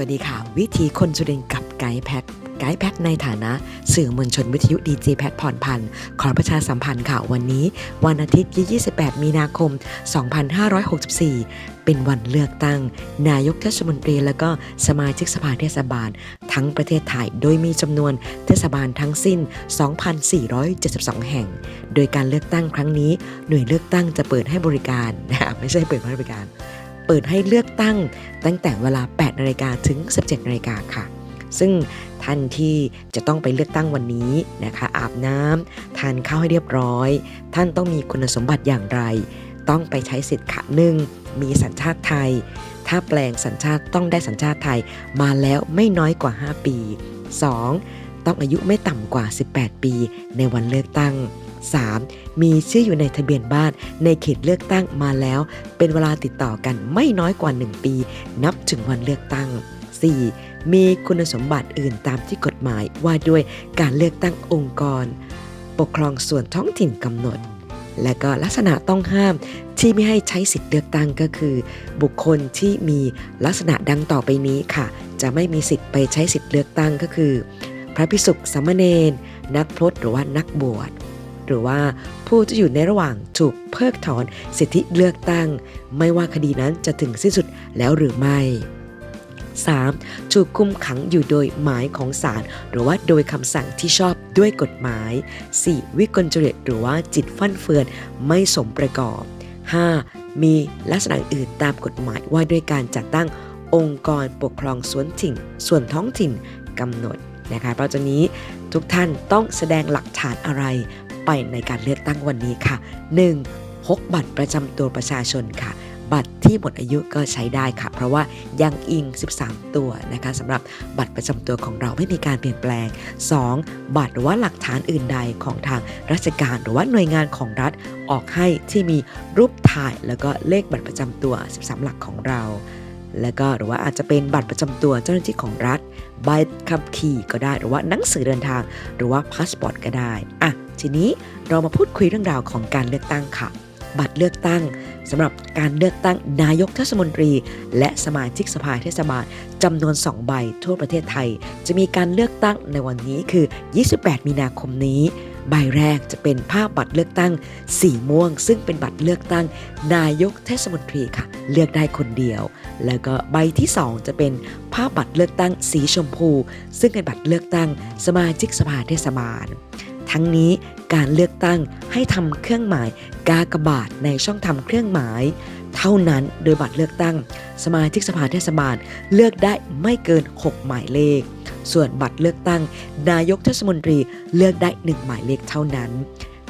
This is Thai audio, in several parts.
สวัสดีค่ะ วิธีคนสุรินทร์กับไกด์แพทไกด์แพทในฐานะ สื่อมวลชนวิทยุดีเจแพทผ่อนพันธ์ขอประชาสัมพันธ์ค่ะวันนี้ วันอาทิตย์ที่28 มีนาคม 2564 เป็นวันเลือกตั้ง นายกเทศมนตรี และก็สมาชิกสภาเทศบาล ทั้งประเทศไทย โดยมีจำนวนเทศบาลทั้งสิ้น 2,472 แห่ง โดยการเลือกตั้งครั้งนี้ หน่วยเลือกตั้งจะเปิดให้บริการนะไม่ใช่เปิดให้บริการ เปิดให้เลือกตั้งตั้งแต่เวลา 8นาฬิกาถึง 17นาฬิกาค่ะ ซึ่งท่านที่จะต้องไปเลือกตั้งวันนี้นะคะ อาบน้ำทานข้าวให้เรียบร้อย ท่านต้องมีคุณสมบัติอย่างไร ต้องไปใช้สิทธิ์ค่ะหนึ่งมีสัญชาติไทย ถ้าแปลงสัญชาติต้องได้สัญชาติไทยมาแล้วไม่น้อยกว่า 5 ปี 2. ต้องอายุไม่ต่ำกว่า 18 ปีในวันเลือกตั้ง 3. มีชื่ออยู่ในทะเบียนบ้านในเขตเลือกตั้งมาแล้ว เป็นเวลาติดต่อกันไม่น้อยกว่า 1 ปี นับถึงวันเลือกตั้ง 4. มีคุณสมบัติอื่นตามที่กฎหมายว่าด้วยการเลือกตั้งองค์กร ปกครองส่วนท้องถิ่นกำหนด และก็ลักษณะต้องห้ามที่ไม่ให้ใช้สิทธิ์เลือกตั้งก็คือ บุคคลที่มีลักษณะดังต่อไปนี้ค่ะ จะไม่มีสิทธิ์ไปใช้สิทธิ์เลือกตั้งก็คือ พระภิกษุสามเณรนักพรตหรือว่านักบวช หรือว่าผู้ที่อยู่ในระหว่างถูกเพิกถอนสิทธิเลือกตั้ง ไม่ว่าคดีนั้นจะถึงสิ้นสุดแล้วหรือไม่ 3. ถูกคุมขังอยู่โดยหมายของศาลหรือว่าโดยคำสั่งที่ชอบด้วยกฎหมาย 4. วิกลจริตหรือว่าจิตฟั่นเฟือนไม่สมประกอบ 5. มีลักษณะอื่นตามกฎหมายว่าด้วยการจัดตั้งองค์กรปกครองส่วนถิ่น ส่วนท้องถิ่นกำหนดนะคะเพราะจากนี้ทุกท่านต้องแสดงหลักฐานอะไร ไปในการเลือกตั้งวันนี้ค่ะ 1. พกบัตรประจำตัวประชาชนค่ะ บัตรที่หมดอายุก็ใช้ได้ค่ะ เพราะว่ายังอิง 13 ตัวนะคะสำหรับบัตรประจำตัวของเราไม่มีการเปลี่ยนแปลง 2. บัตรหรือว่าหลักฐานอื่นใดของทางราชการหรือว่าหน่วยงานของรัฐออกให้ที่มีรูปถ่ายแล้วก็เลขบัตรประจำตัว 13 หลักของเราแล้วก็หรือว่าอาจจะเป็นบัตรประจำตัวเจ้าหน้าที่ของรัฐ ใบขับขี่ก็ได้ หรือว่าหนังสือเดินทาง หรือว่าพาสปอร์ตก็ได้ อะ ทีนี้เรามาพูดคุยเรื่องราวของการเลือกตั้งค่ะ บัตรเลือกตั้งสำหรับการเลือกตั้งนายกเทศมนตรี และสมาชิกสภาเทศบาลจำนวน 2 ใบทั่วประเทศไทย จะมีการเลือกตั้งในวันนี้คือ 28 มีนาคมนี้ ใบแรกจะเป็นภาพบัตรเลือกตั้ง สีม่วง ซึ่งเป็นบัตรเลือกตั้ง นายกเทศมนตรีค่ะ เลือกได้คนเดียว แล้วก็ใบที่ 2 จะเป็นภาพบัตรเลือกตั้งสีชมพู ซึ่งเป็นบัตรเลือกตั้ง สมาชิกสภาเทศบาล ทั้งนี้การเลือกตั้งให้ทำเครื่องหมายกากบาทในช่องทำเครื่องหมาย เท่านั้นโดยบัตรเลือกตั้ง สมาชิกสภาเทศบาลเลือกได้ไม่เกิน 6 หมายเลข ส่วนบัตรเลือกตั้ง นายกเทศมนตรีเลือกได้ 1 หมายเลขเท่านั้น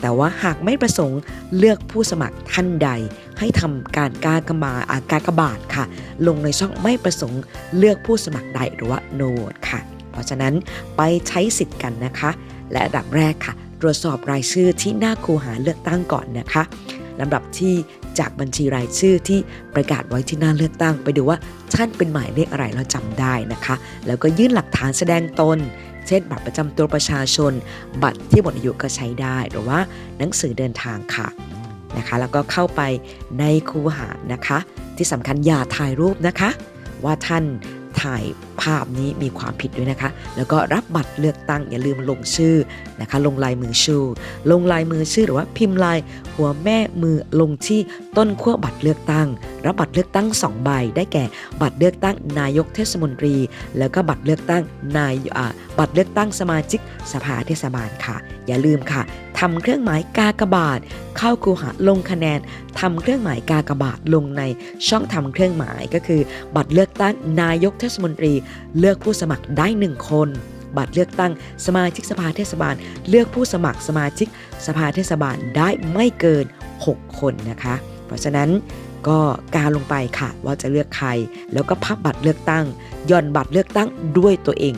แต่ว่าหากไม่ประสงค์เลือกผู้สมัครท่านใด ให้ทำการกากบาอากากบาทค่ะ ลงในช่องไม่ประสงค์เลือกผู้สมัครใดหรือว่า no vote ค่ะ ราะฉะนั้นไปใช้สิทธิ์กันนะคะ และอันดับแรกค่ะ ตรวจสอบรายชื่อที่หน้าคูหาเลือกตั้งก่อนนะคะลำดับที่จากบัญชีรายชื่อที่ประกาศไว้ที่หน้าเลือกตั้ง ไปดูว่าท่านเป็นหมายเลขอะไรเราจำได้นะคะ แล้วก็ยื่นหลักฐานแสดงตน เช่น บัตรประจำตัวประชาชน บัตรที่หมดอายุก็ใช้ได้ หรือว่าหนังสือเดินทางค่ะนะคะ แล้วก็เข้าไปในคูหานะคะ ที่สำคัญอย่าถ่ายรูปนะคะ ว่าท่าน ถ่ายภาพนี้มีความผิดด้วยนะคะ แล้วก็รับบัตรเลือกตั้งอย่าลืมลงชื่อนะคะ ลงลายมือชื่อ ลงลายมือชื่อหรือว่าพิมพ์ลายหัวแม่มือลงที่ต้นขั้วบัตรเลือกตั้ง รับบัตรเลือกตั้ง2ใบ ได้แก่บัตรเลือกตั้งนายกเทศมนตรี แล้วก็บัตรเลือกตั้งนายบัตรเลือกตั้งสมาชิกสภาเทศบาลค่ะ อย่าลืมค่ะ ทำเครื่องหมายกากบาท เข้าคูหาลงคะแนนทำเครื่องหมายกากบาทลงในช่องทำเครื่องหมายก็คือ บัตรเลือกตั้งนายกเทศมนตรี เลือกผู้สมัครได้1คนบัตรเลือกตั้งสมาชิกสภาเทศบาล เลือกผู้สมัครสมาชิกสภาเทศบาลได้ไม่เกิน 6 คนนะคะ เพราะฉะนั้นก็การลงไปค่ะว่าจะเลือกใคร แล้วก็พับบัตรเลือกตั้งย่อนบัตรเลือกตั้งด้วยตัวเอง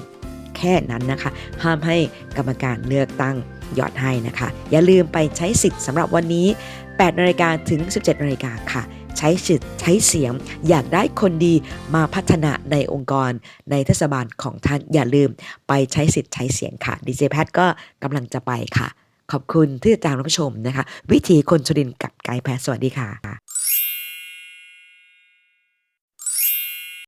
แค่นั้นนะคะ ห้ามให้กรรมการเลือกตั้ง หยอดให้นะคะ อย่าลืมไปใช้สิทธิ์สำหรับวันนี้ 8นาฬิกาถึง 17นาฬิกาค่ะ ใช้สิทธิ์ใช้เสียง อยากได้คนดีมาพัฒนาในองค์กร ในเทศบาลของท่านอย่าลืมไปใช้สิทธิ์ใช้เสียงค่ะดีเจแพทก็กำลังจะไปค่ะ ขอบคุณที่ติดตามรับชมนะคะ วิธีคนชรินกับไกด์แพทสวัสดีค่ะ